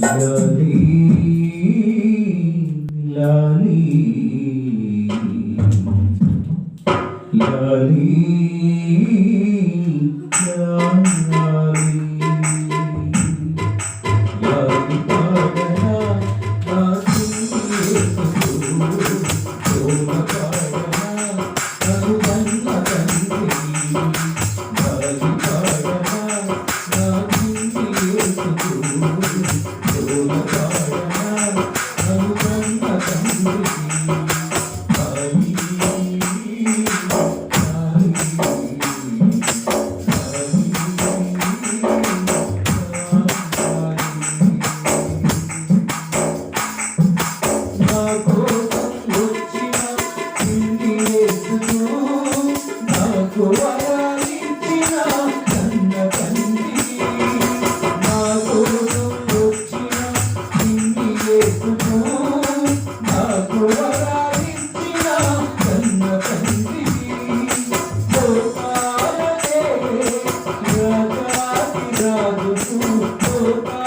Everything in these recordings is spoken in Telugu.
లాలి. లాలి లాలి. లాలి లాలి 死 猪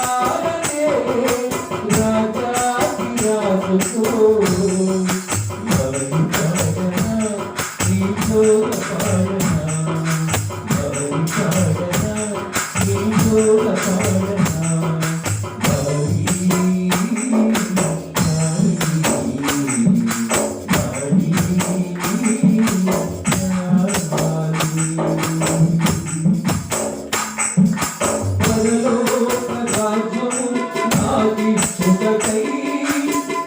ప్రజకై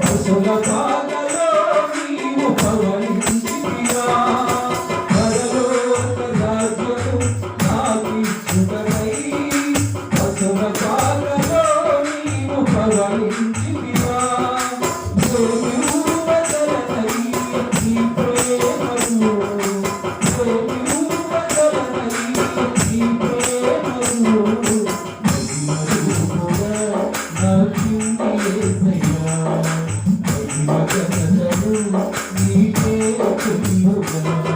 పశుల బాధలో నీవు పవనించితిగా పరలోక రాజ్యము నాకిచ్చుటకై పశుల బాధలో నీవు పవనించితిగా భూమి ఉపదలకై నీ ప్రేమను భూమి ఉపదలకై నీ ప్రేమ ప్రజలు నీకే చుందుగా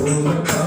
Senhor.